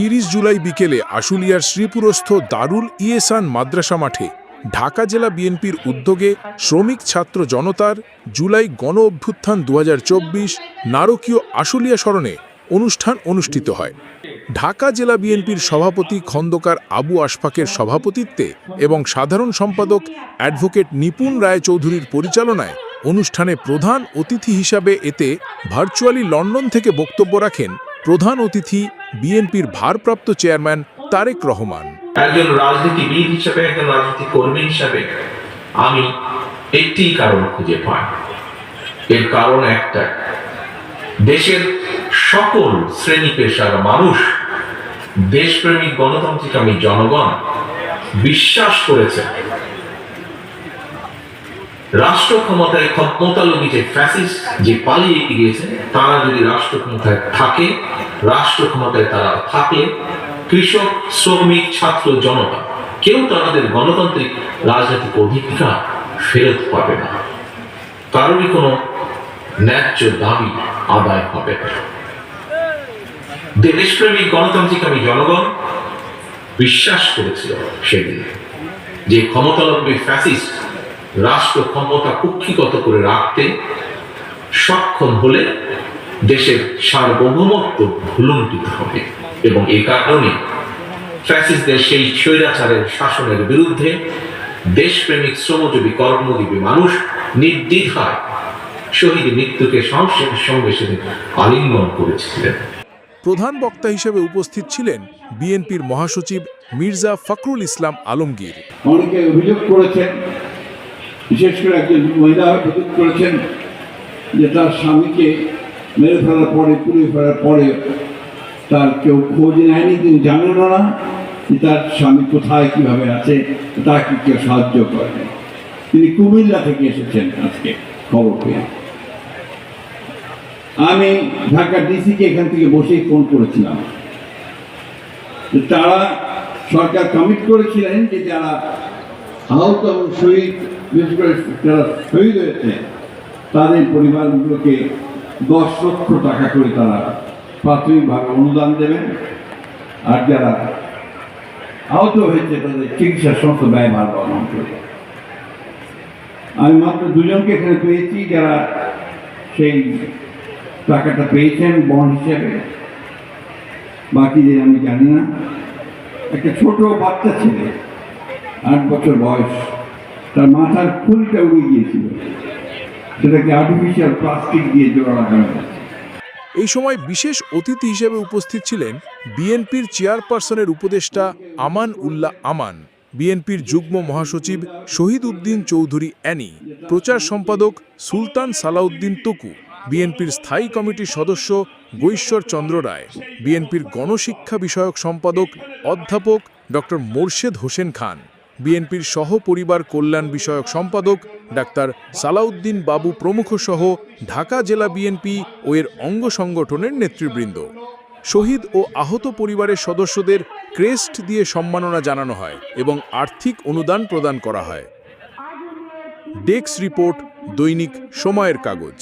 তিরিশ জুলাই বিকেলে আশুলিয়ার শ্রীপুরস্থ দারুল ইয়েসান মাদ্রাসা মাঠে ঢাকা জেলা বিএনপির উদ্যোগে শ্রমিক ছাত্র জনতার জুলাই গণ অভ্যুত্থান দু হাজার চব্বিশ নারকীয় আশুলিয়া স্মরণে অনুষ্ঠান অনুষ্ঠিত হয়। ঢাকা জেলা বিএনপির সভাপতি খন্দকার আবু আশফাকের সভাপতিত্বে এবং সাধারণ সম্পাদক অ্যাডভোকেট নিপুণ রায় চৌধুরীর পরিচালনায় অনুষ্ঠানে প্রধান অতিথি হিসাবে এতে ভার্চুয়ালি লন্ডন থেকে বক্তব্য রাখেন প্রধান অতিথি বিএনপির ভারপ্রাপ্ত চেয়ারম্যান তারেক রহমান। একজন রাজনীতিবিদ হিসেবে, একজন রাজনীতি কর্মী হিসেবে আমি একটি কারণ খুঁজে পাই। এর কারণ একটা, দেশের সকল শ্রেণি পেশার মানুষ, দেশপ্রেমিক গণতান্ত্রিক আমি জনগণ, বিশ্বাস করেছে রাষ্ট্র ক্ষমতায় ক্ষমতালোভী যে ফ্যাসিস্ট যে পালিয়ে গিয়েছে, তারা যদি রাষ্ট্র ক্ষমতায় থাকে রাষ্ট্র ক্ষমতায় তারা থাকে কৃষক, শ্রমিক, ছাত্র, জনতা, কেউ তাদের গণতান্ত্রিক রাজনৈতিক অধিকার ফেরত পাবে না। কারোরই কোনো ন্যায্য দাবি আদায় হবে না। দেশপ্রেমিক গণতান্ত্রিক আমি জনগণ বিশ্বাস করেছিল সেদিন যে ক্ষমতালম্বী ফ্যাসিস্ট রাষ্ট্র ক্ষমতা কুক্ষিগত করে রাখতে সক্ষম হলে দেশের সার্বভৌমত্ব ভুলুণ্ঠিত হবে। এবং এই কারণে ফ্যাসিস্টদের সেই স্বৈরাচারের শাসনের বিরুদ্ধে দেশপ্রেমিক শ্রমজীবী কর্মজীবী মানুষ নির্দ্বিধায় শহীদ মৃত্যুকে সাহসের সঙ্গে সেদিন আলিঙ্গন করেছিলেন। প্রধান বক্তা হিসেবে উপস্থিত ছিলেন বিএনপির মহাসচিব মির্জা ফখরুল ইসলাম আলমগীর। অনেকে অভিযোগ করেছেন বিশেষ করে একজন মহিলা অভিযোগ করেছেন যে তার স্বামীকে মেরে ফেলার পরে পুড়ে ফেলার পরে তার কেউ খোঁজ নেয়নি, তিনি জানেন না যে তার স্বামী কোথায়, কীভাবে আছে, তাকে কেউ সাহায্য করেনি। তিনি কুমিল্লা থেকে এসেছেন আজকে খবর পেয়ে। আমি ঢাকা ডিসিকে এখান থেকে বসেই ফোন করেছিলাম। তারা সরকার কমিট করেছিলেন যে যারা আহত এবং শহীদ বিশেষ করে যারা শহীদ হয়েছে তাদের পরিবারগুলোকে দশ লক্ষ টাকা করে তারা প্রাথমিকভাবে অনুদান দেবেন। আর যারা আহত হয়েছে, তাদের চিকিৎসার সমস্ত ব্যয়ভার বহন করবে আমি মাত্র দুজনকে এখানে পেয়েছি, যারা সেই টাকাটা পেয়েছেন বন্ড হিসেবে। বাকিদের আমি জানি না। একটা ছোট বাচ্চা ছেলে, আট বছর বয়স। তার মাথার ফুলটা উড়ে গিয়েছিল সেটাকে আর্টিফিশিয়াল প্লাস্টিক দিয়ে জোড়া লাগানো। এই সময় বিশেষ অতিথি হিসেবে উপস্থিত ছিলেন বিএনপির চেয়ারপারসনের উপদেষ্টা আমান উল্লাহ আমান, বিএনপির যুগ্ম মহাসচিব শহীদ উদ্দিন চৌধুরী অ্যানি, প্রচার সম্পাদক সুলতান সালাউদ্দিন তকু, বিএনপির স্থায়ী কমিটির সদস্য গৈশ্বর চন্দ্র রায়, বিএনপির গণশিক্ষা বিষয়ক সম্পাদক অধ্যাপক ডক্টর মোর্শেদ হোসেন খান বিএনপির সহ পরিবার কল্যাণ বিষয়ক সম্পাদক ডাক্তার সালাউদ্দিন বাবু প্রমুখ সহ ঢাকা জেলা বিএনপি ও এর অঙ্গ সংগঠনের নেতৃবৃন্দ। শহীদ ও আহত পরিবারের সদস্যদের ক্রেস্ট দিয়ে সম্মাননা জানানো হয় এবং আর্থিক অনুদান প্রদান করা হয়। ডেক্স রিপোর্ট, দৈনিক সময়ের কাগজ।